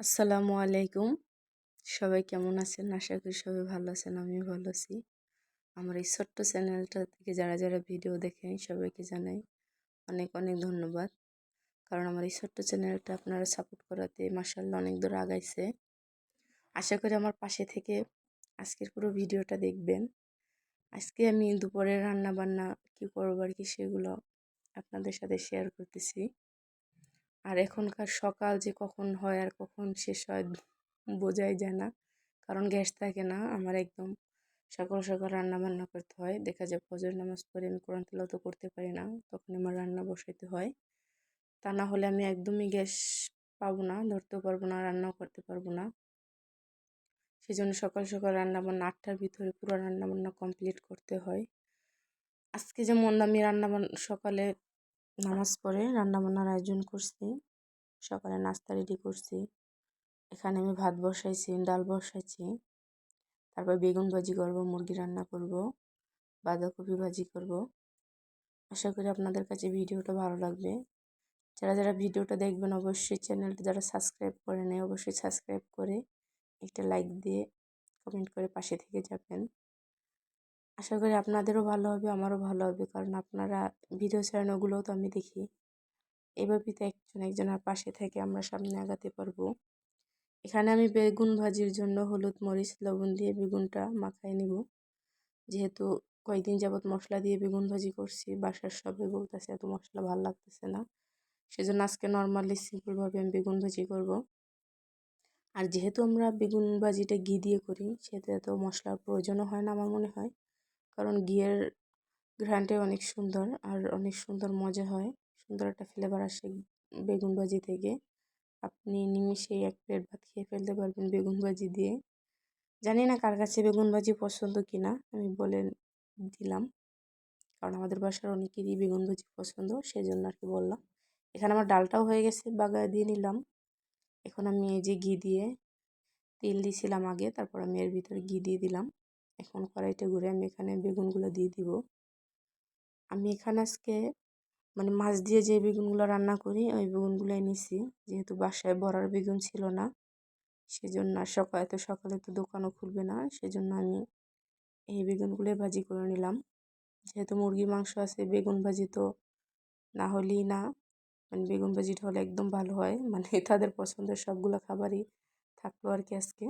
আসসালামু আলাইকুম। সবাই কেমন আছেন? আশা করি সবাই ভালো আছেন, আমিও ভালো আছি। আমার এই ছোট্ট চ্যানেলটা থেকে যারা যারা ভিডিও দেখেন, সবাইকে জানাই অনেক অনেক ধন্যবাদ। কারণ আমার এই ছোট্ট চ্যানেলটা আপনারা সাপোর্ট করাতে মাসাল্লাহ অনেক দূর আগাইছে। আশা করি আমার পাশে থেকে আজকের পুরো ভিডিওটা দেখবেন। আজকে আমি দুপুরে রান্না বান্না কী করব আর কি সেগুলো আপনাদের সাথে শেয়ার করতেছি। আর এখনকার সকাল যে কখন হয় আর কখন শেষ হয় বোঝাই যায় না। কারণ গ্যাস থাকে না, আমার একদম সকাল সকাল রান্না বান্না করতে হয়। দেখা যায় ফজর নামাজ পড়ে আমি কোরআন তো করতে পারি না, তখন আমার রান্না বসাইতে হয়। তা না হলে আমি একদমই গ্যাস পাবো না ধরতেও পারব না, রান্নাও করতে পারব না। সেই জন্য সকাল সকাল রান্না বান্না আটটার ভিতরে পুরো রান্না বান্না কমপ্লিট করতে হয়। আজকে যেমন আমি রান্না বান্না সকালে নামাজ পড়ে রান্নাবান্নার আয়োজন করছি সকালে নাস্তা রেডি করছি। এখানে আমি ভাত বসাইছি, ডাল বসাইছি। তারপর বেগুন ভাজি করব, মুরগি রান্না করব, বাঁধাকপি ভাজি করব। আশা করি আপনাদের কাছে ভিডিওটা ভালো লাগবে। যারা যারা ভিডিওটা দেখবেন, অবশ্যই চ্যানেলটা যারা সাবস্ক্রাইব করে নেয় অবশ্যই সাবস্ক্রাইব করে একটা লাইক দিয়ে কমেন্ট করে পাশে থেকে যাবেন। আশা করি আপনাদেরও ভালো হবে, আমারও ভালো হবে, কারণ আপনারা ভিডিও ছাড়েন ওগুলোও তো আমি দেখি। এভাবেই তো একজন একজনের পাশে থেকে আমরা সামনে আগাতে পারব। এখানে আমি বেগুন ভাজির জন্য হলুদ, মরিচ, লবণ দিয়ে বেগুনটা মাখাই নিব। যেহেতু কয়েকদিন যাবৎ মশলা দিয়ে বেগুন ভাজি করছি, বাসার সবাই বলতেছে এত মশলা ভালো লাগতেছে না। সেজন্য আজকে নর্মালি সিম্পলভাবে আমি বেগুন ভাজি করব। আর যেহেতু আমরা বেগুন ভাজিটা ঘি দিয়ে করি, সেহেতু এত মশলার প্রয়োজনও হয় না আমার মনে হয়। কারণ ঘিয়ের ঘ্রানটা অনেক সুন্দর আর অনেক সুন্দর মজা হয়। সুন্দর একটা ফ্লেভার আসে বেগুন ভাজি থেকে। আপনি নিমিষেই এক প্লেট ভাত খেয়ে ফেলতে পারবেন বেগুন ভাজি দিয়ে। জানি না কার কাছে বেগুন ভাজি পছন্দ কি না আমি বলে দিলাম। কারণ আমাদের বাসার অনেকেরই বেগুন ভাজি পছন্দ সেই জন্য আর কি বললাম। এখানে আমার ডালটাও হয়ে গেছে, বাগায় দিয়ে নিলাম। এখন আমি এই যে ঘি দিয়ে তেল দিয়েছিলাম আগে, তারপর আমি এর ভিতরে ঘি দিয়ে দিলাম। এখন কড়াইটা ঘুরে আমি এখানে বেগুনগুলো দিয়ে দিব। আমি এখানে আজকে মানে মাছ দিয়ে যে বেগুনগুলো রান্না করি, ওই বেগুনগুলোই নিছি। যেহেতু বাসায় বড়ার বেগুন ছিল না, সেজন্য আর সকালে তো সকালে তো দোকানও খুলবে না, সেজন্য আমি এই বেগুনগুলোই ভাজি করে নিলাম। যেহেতু মুরগির মাংস আছে, বেগুন ভাজি তো না হলেই না। মানে বেগুন ভাজিটা হলে একদম ভালো হয়। মানে তাদের পছন্দের সবগুলো খাবারই থাকল আর কি আজকে।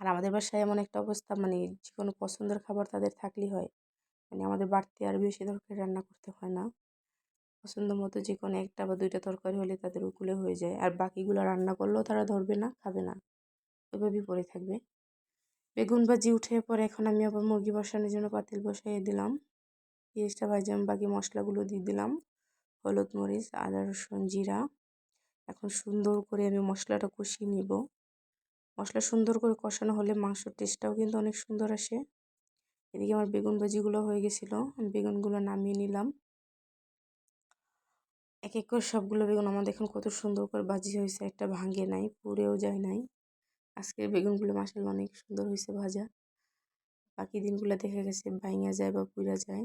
আর আমাদের বাসায় এমন একটা অবস্থা মানে যে কোনো পছন্দের খাবার তাদের থাকলেই হয়। মানে আমাদের বাড়তি আর বেশি তরকারি রান্না করতে হয় না। পছন্দ মতো যে কোনো একটা বা দুইটা তরকারি হলে তাদের উকুলে হয়ে যায়। আর বাকিগুলো রান্না করলেও তারা ধরবে না, খাবে না। ওইভাবেই পড়ে থাকবে। বেগুন ভাজি উঠে পরে এখন আমি আবার মুরগি বসানোর জন্য পাতিল বসাইয়ে দিলাম। পেঁয়াজটা ভাজি বাকি মশলাগুলো দিয়ে দিলাম। হলুদ মরিচ, আদা, রসুন, জিরা। এখন সুন্দর করে আমি মশলাটা কষিয়ে নিব। মশলা সুন্দর করে কষানো হলে মাংসর টেস্টটাও কিন্তু অনেক সুন্দর আসে। এদিকে আমার বেগুন ভাজিগুলো হয়ে গেছিল বেগুনগুলো নামিয়ে নিলাম। এক এক করে সবগুলো বেগুন আমার দেখুন কত সুন্দর করে ভাজি হয়েছে, একটা ভাঙে নাই, পুড়েও যায় নাই। আজকের বেগুনগুলো মাসাল অনেক সুন্দর হয়েছে ভাজা। বাকি দিনগুলো দেখা গেছে ভাঙা যায় বা পুড়া যায়।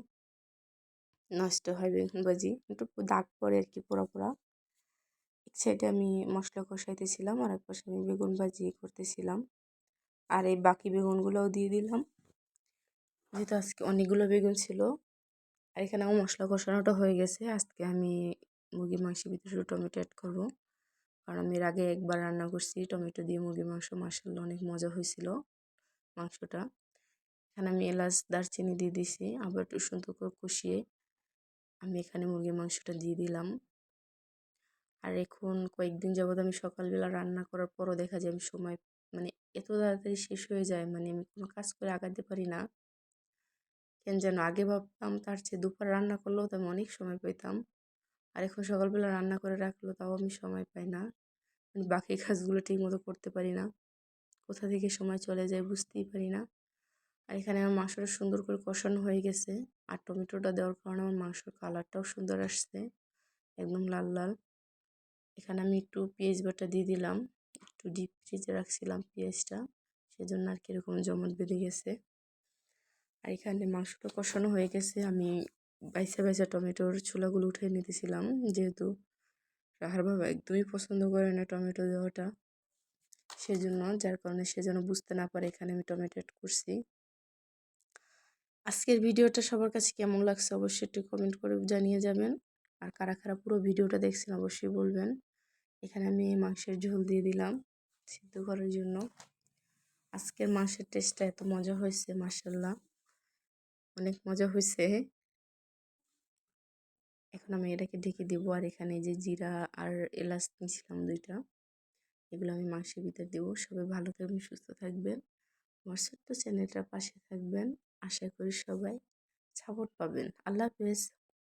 নষ্ট হয় বেগুন ভাজি, একটু দাগ পরে আর কি পোড়া পোড়া। এক সাইডে আমি মশলা কষাইতেছিলাম আর এক পাশে আমি বেগুন ভাজি করতেছিলাম। আর এই বাকি বেগুনগুলোও দিয়ে দিলাম। যেহেতু আজকে অনেকগুলো বেগুন ছিল, আর এখানে আমার মশলা কষানোটা হয়ে গেছে, আজকে আমি মুরগির মাংসের ভিতরে শুধু টমেটো অ্যাড করব। কারণ আমি এর আগে একবার রান্না করছি, টমেটো দিয়ে মুরগির মাংস মাসাল্লা অনেক মজা হয়েছিল মাংসটা। এখানে আমি এলাচ, দারচিনি দিয়ে দিছি, আবার একটু সুন্দর করে কষিয়ে আমি এখানে মুরগির মাংসটা দিয়ে দিলাম। আর এখন কয়েকদিন যাবৎ আমি সকালবেলা রান্না করার পরও দেখা যায় আমি সময় মানে এত তাড়াতাড়ি শেষ হয়ে যায় মানে আমি কোনো কাজ করে আগাতে পারি না। কেন যেন আগে ভাবতাম, তার চেয়ে দুপুর রান্না করলেও তো আমি অনেক সময় পেতাম। আর এখন সকালবেলা রান্না করে রাখলেও তাও আমি সময় পাই না। মানে বাকি কাজগুলো ঠিক মতো করতে পারি না। কোথা থেকে সময় চলে যায় বুঝতেই পারি না। আর এখানে আমার মাংসটা সুন্দর করে কষানো হয়ে গেছে। আর টমেটোটা দেওয়ার কারণে আমার মাংসর কালারটাও সুন্দর আসছে। একদম লাল লাল। এখানে আমি একটু পেঁয়াজ বাটা দিয়ে দিলাম। একটু ডিপ ফ্রিজে রাখছিলাম পেঁয়াজটা। সেজন্য আর কীরকম জমাট বেঁধে গেছে। আর এখানে মাংসটা কষানো হয়ে গেছে। আমি বাইসা বাইসা টমেটোর ছোলাগুলো উঠে নিতেছিলাম। যেহেতু রাহার বাবা একদমই পছন্দ করে না টমেটো দেওয়াটা, সেজন্য, যার কারণে সে যেন বুঝতে না পারে এখানে আমি টমেটো অ্যাড করছি। আজকের ভিডিওটা সবার কাছে কেমন লাগছে অবশ্যই একটু কমেন্ট করে জানিয়ে যাবেন। আর কারা কারা পুরো ভিডিওটা দেখছেন অবশ্যই বলবেন। এখানে আমি মাংসের ঝোল দিয়ে দিলাম সিদ্ধ করার জন্য। আজকের মাংসের টেস্টটা এত মজা হয়েছে মার্শাল্লাহ অনেক মজা হয়েছে এখন আমি এটাকে ঢেকে দেবো আর এখানে যে জিরা আর এলাচ নিয়েছিলাম দুইটা, এগুলো আমি মাংসের ভিতরে দেবো। সবাই ভালো থাকবেন, সুস্থ থাকবেন। আমার ছোট্ট চ্যানেলটার পাশে থাকবেন। আশা করি সবাই সাপোর্ট পাবেন। আল্লাহ হাফেজ।